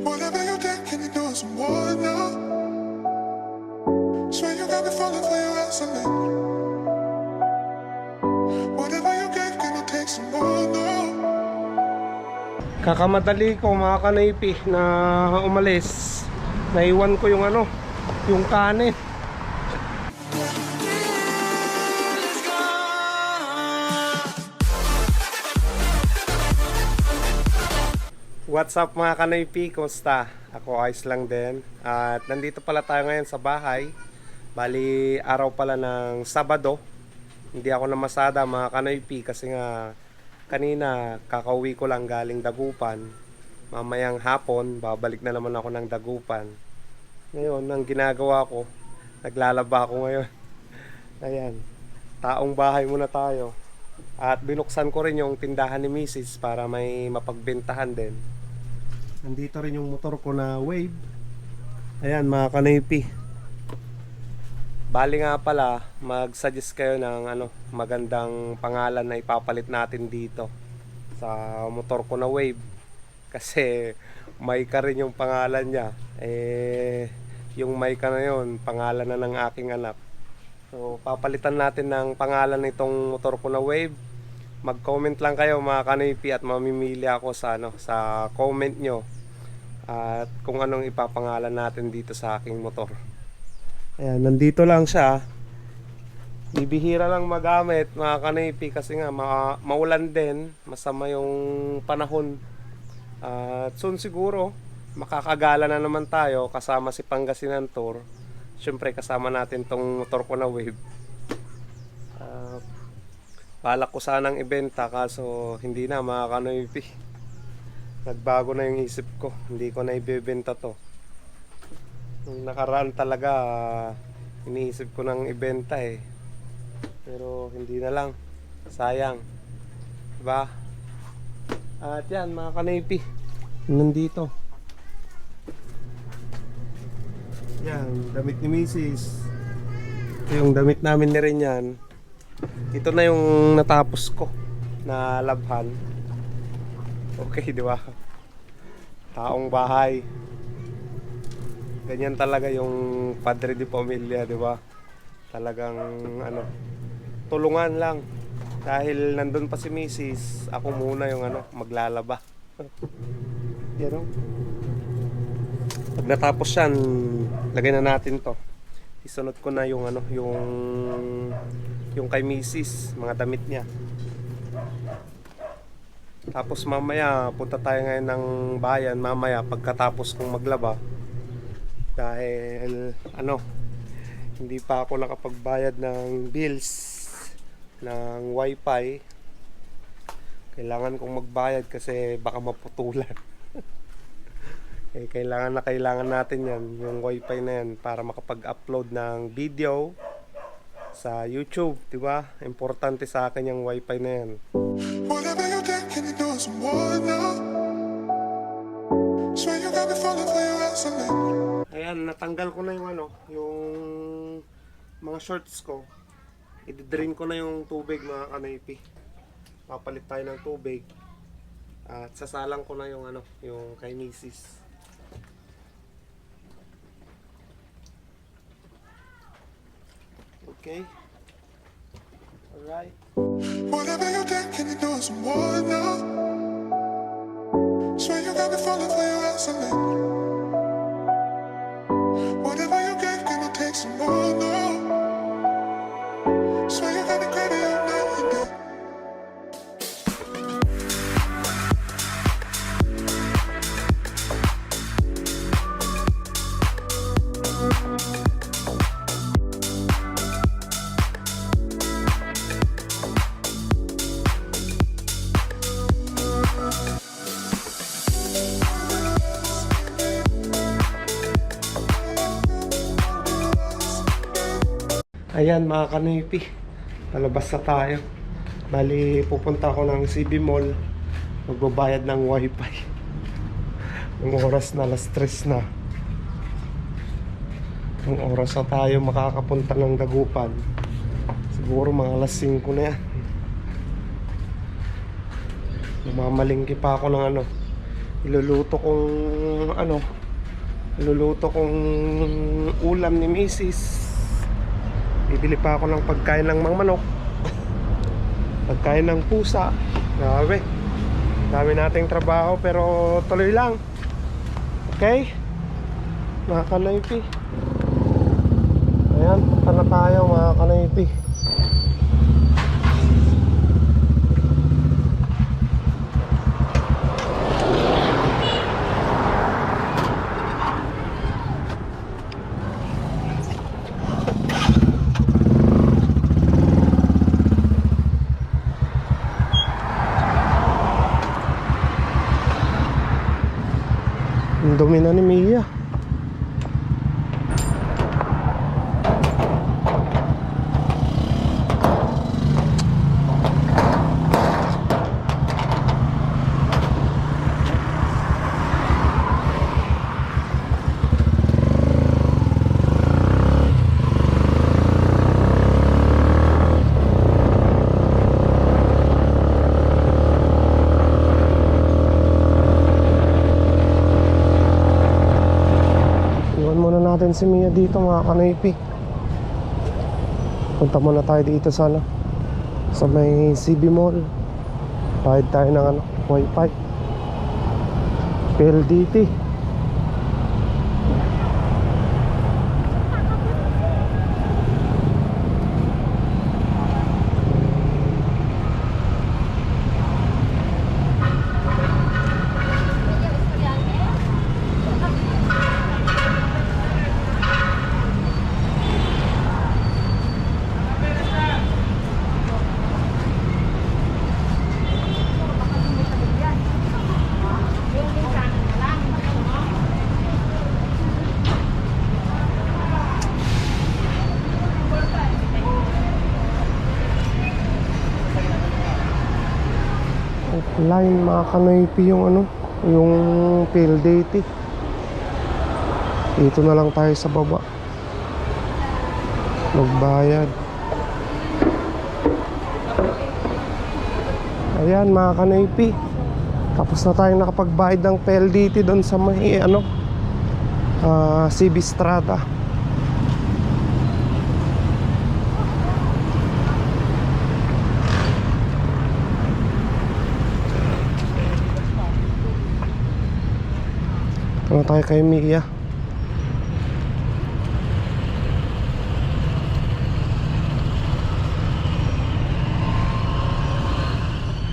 Whatever you can you do some more now? Swear you got me you can take some more now? Kakamadali ko mga kanaypi na umalis. Naiwan ko yung ano, yung kanin. What's up mga kanaypi? Kumusta? Ako ayos lang din. At nandito pala tayo ngayon sa bahay. Bali, araw pala ng Sabado. Hindi ako namasada mga kanaypi kasi nga kanina kakauwi ko lang galing Dagupan. Mamayang hapon, babalik na naman ako ng Dagupan. Ngayon, ang ginagawa ko, naglalaba ako ngayon. Ayan, taong bahay muna tayo. At binuksan ko rin yung tindahan ni Mrs. para may mapagbentahan din. Nandito rin yung motor ko na wave. Ayan mga kanaypi. Bali nga pala, mag-suggest kayo ng ano, magandang pangalan na ipapalit natin dito sa motor ko na wave. Kasi may ka rin yung pangalan niya. Eh, yung may ka na yun, pangalan na ng aking anak. So, papalitan natin ng pangalan nitong motor ko na wave. Mag-comment lang kayo mga kanipi at mamimili ako sa ano sa comment nyo at kung anong ipapangalan natin dito sa aking motor. Ayan, nandito lang siya. Bibihira lang magamit mga kanipi kasi nga ma- maulan din, masama yung panahon. At soon siguro makakagala na naman tayo kasama si Pangasinan Tour. Siyempre kasama natin tong motor ko na wave. Balak ko sanang ibenta kaso hindi na mga kanoypi. Nagbago na yung isip ko. Hindi ko na ibebenta to. Nung nakaraan talaga iniisip ko nang ibenta eh. Pero hindi na lang. Sayang. Diba? At yan mga kanoypi. Nandito. Yan, damit ni Mrs. Yung damit namin ni rin yan. Ito na yung natapos ko na labhan. Okay, di ba? Taong bahay. Ganyan talaga yung padre di pamilya, di ba? Talagang ano, tulungan lang. Dahil nandun pa si Mrs. Ako muna yung ano, maglalaba. Yan o. Pag natapos yan, lagay na natin to. Isunod ko na yung ano, yung yung kay Mrs. mga damit niya. Tapos mamaya punta tayo ngayon ng bayan mamaya pagkatapos kong maglaba. Dahil ano, hindi pa ako nakapagbayad ng bills ng wifi. Kailangan kong magbayad kasi baka maputulan. Eh, kailangan na kailangan natin yan, yung wifi na yan, para makapag-upload ng video sa YouTube, di ba? Importante sa akin yung wifi na yan. Whatever you did, can you do it some more now? Swear you got me falling for your ass again. Ayan, natanggal ko na yung ano, yung mga shorts ko. I-drain ko na yung tubig mga kanaypi. Papalit tayo ng tubig. At sasalang ko na yung ano, yung kay. Okay. Alright. Whatever you did, can you do it some more now? Swear you got me falling for your ass Ayan mga kanipi, palabas na tayo. Bali, pupunta ako ng CB Mall. Magbabayad ng wifi. Ang oras na, alas 3 na. Ang oras na tayo makakapunta ng Dagupan. Siguro mga alas 5 na yan. Lumamalingki pa ako ng ano, Iluluto kong ano, iluluto kong ulam ni Mrs. Bibili pa ako ng pagkain ng mga manok. Pagkain ng pusa. Grabe. Dami nating trabaho pero tuloy lang. Okay? Mga kanaypi. Ayan, punta tayo mga kanaypi. Ang dumi na ni Mia. Iwan natin si Mia dito mga kanaypi. Punta muna tayo dito sa ano, sa may CB Mall. Bayad tayo ng ano, wifi. PLDT. Offline mga kanaypi yung ano, yung PLDT. Dito na lang tayo sa baba. Magbayad. Ayan mga kanaypi. Tapos na tayong nakapagbayad ng PLDT doon sa may ano, ah, CB Strata. Ano tayo kay Mia?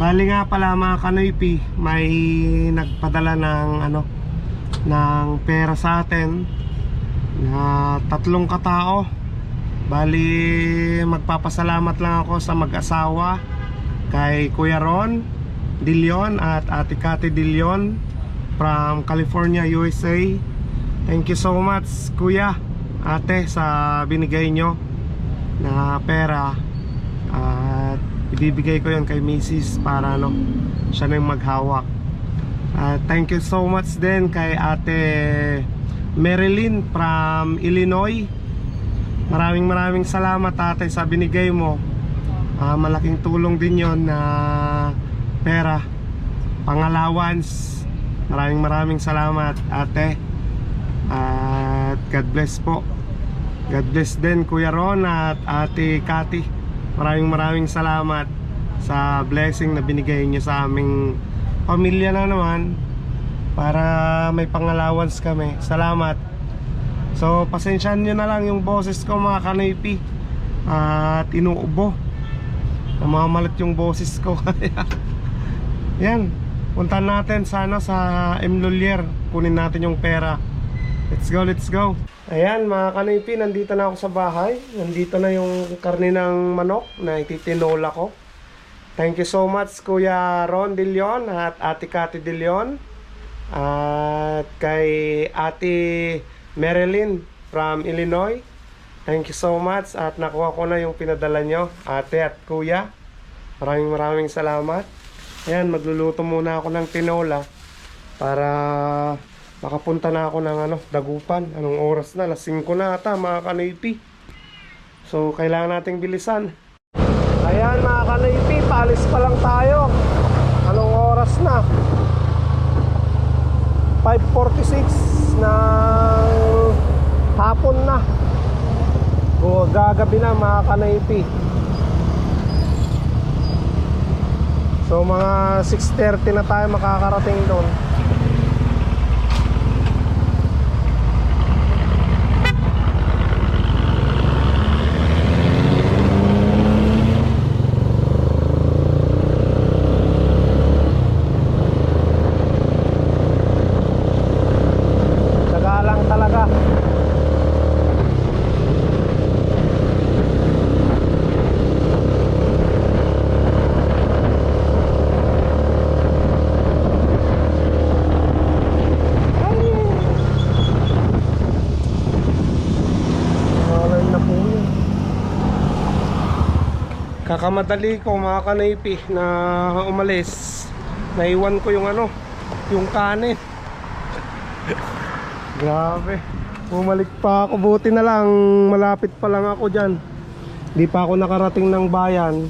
Bali nga pala mga kanoypi, may nagpadala ng ano ng pera sa atin na tatlong katao. Bali magpapasalamat lang ako sa mag-asawa kay Kuya Ron Dilion at Ate Kati Dilion from California, USA. Thank you so much, Kuya, Ate, sa binigay nyo na pera. At ibibigay ko yon kay Mrs. para ano, siya na yung maghawak. At thank you so much din kay Ate Marilyn from Illinois. Maraming maraming salamat ate sa binigay mo. Ah, malaking tulong din yon na pera, pang-allowance. Maraming maraming salamat ate. At God bless po. God bless din Kuya Ron at Ate Kati. Maraming maraming salamat sa blessing na binigay niyo sa aming pamilya na naman para may pang-allowance kami. Salamat. So, pasensyahan nyo na lang yung boses ko mga kanaypi At inuubo Namamalat yung boses ko Yan Puntahan natin sana sa M. Lulier Kunin natin yung pera Let's go, let's go Ayan mga kanaypi, nandito na ako sa bahay Nandito na yung karne ng manok Na ititinola ko Thank you so much Kuya Ron De Leon At Ate Kati De Leon At kay Ate Marilyn from Illinois. Thank you so much at nakuha ko na yung pinadala nyo, ate at kuya. Maraming maraming salamat. Ayan, magluluto muna ako ng tinola para makapunta na ako ng ano, dagupan. Anong oras na? Alas 5 na ata mga kanaypi. So, kailangan nating bilisan. Ayan mga kanaypi, paalis pa lang tayo. Anong oras na? 5.46 ng hapon na. O gagabi na mga kanaypi. So mga 6.30 na tayo makakarating doon. Taga lang talaga. Malay na po yun. Kakamadali ko mga kanaypi na umalis. Naiwan ko yung ano, yung kanin. Grabe. Bumalik pa ako. Buti na lang. Malapit pa lang ako dyan. Di pa ako nakarating ng bayan.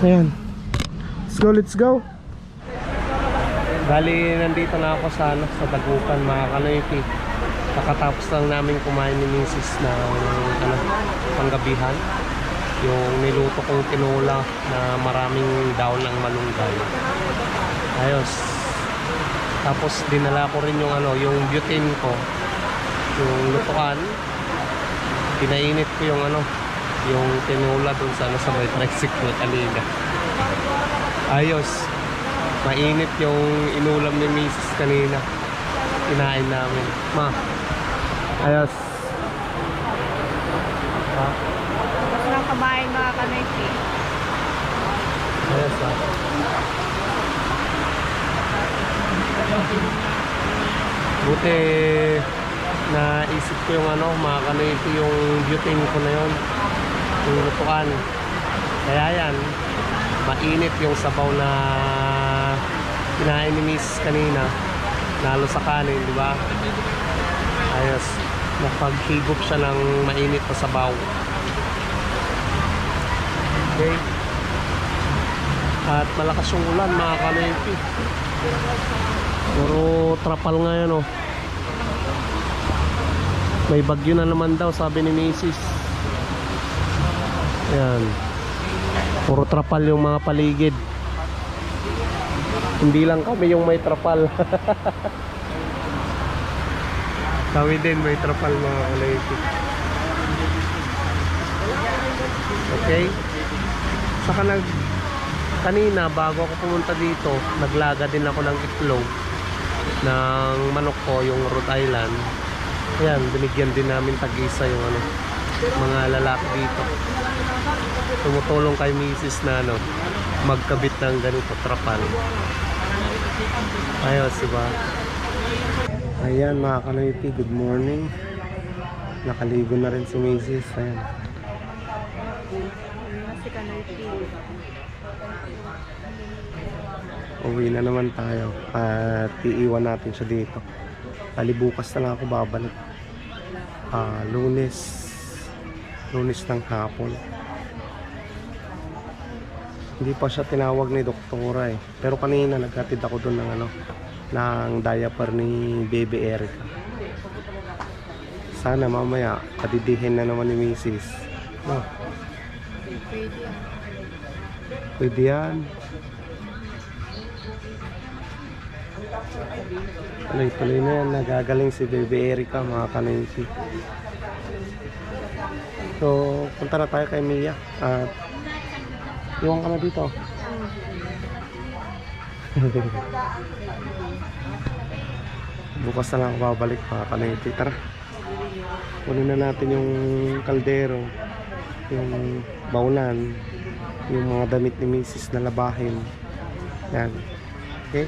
Ayan. Let's go, let's go. Bali, nandito na ako sa, ano, sa Dagupan, mga kanoypi. Kakatapos lang namin kumain ni Mrs. ng ano, panggabihan. Yung niluto kong tinola na maraming daon ng malunggay. Ayos. Tapos dinala ko rin yung ano, yung butane ko. Yung lutuan. Pinainit ko yung ano, yung tinola dun sa ano sa may tricycle kanina. Ayos. Mainit yung inulam ni Mrs. kanina. Kinain namin. Ma. Ayos. Ha? Tapos lang kabayan mga kanaypi. Ayos ah. Buti na isip ko yung ano, mga kanito yung butane ko na yon yung lutuan. Kaya yan, mainit yung sabaw na kinain ni Miss kanina. Lalo sa kanin, di ba? Ayos. Napaghigop siya ng mainit na sabaw. Okay. At malakas yung ulan mga kanaypi. Puro trapal nga yan oh. May bagyo na naman daw sabi ni Mrs. Ayan. Puro trapal yung mga paligid. Hindi lang kami yung may trapal. kami din may trapal mga kanaypi. Okay? Saka nag kanina bago ako pumunta dito, naglaga din ako ng itlog ng manok ko, yung Rhode Island. Ayan, binigyan din namin tag-isa yung ano, mga lalaki dito. Tumutulong kay Mrs. na ano, magkabit ng ganito trapal. Ayos, diba? Ayan mga kanoyti, good morning. Nakaligo na rin si Mrs. Ayan. Si kanaypi. Uwi na naman tayo at iiwan natin siya dito. Bali bukas na lang ako babalik. Ah, lunes. Lunes ng hapon. Hindi pa siya tinawag ni doktora eh. Pero kanina naghatid ako doon ng ano ng diaper ni Baby Erica. Sana mamaya padidihin na naman ni Mrs. No, Pwede yan. pwede yan. Tuloy-tuloy na yan. Nagagaling si Baby Erica, mga kanayti. So, punta na tayo kay Mia. At, iwan ka na dito. Bukas na lang babalik, mga kanayti. Tara. Kunin na natin yung kaldero, yung baunan, yung mga damit ni Mrs. na labahin. Yan. Okay?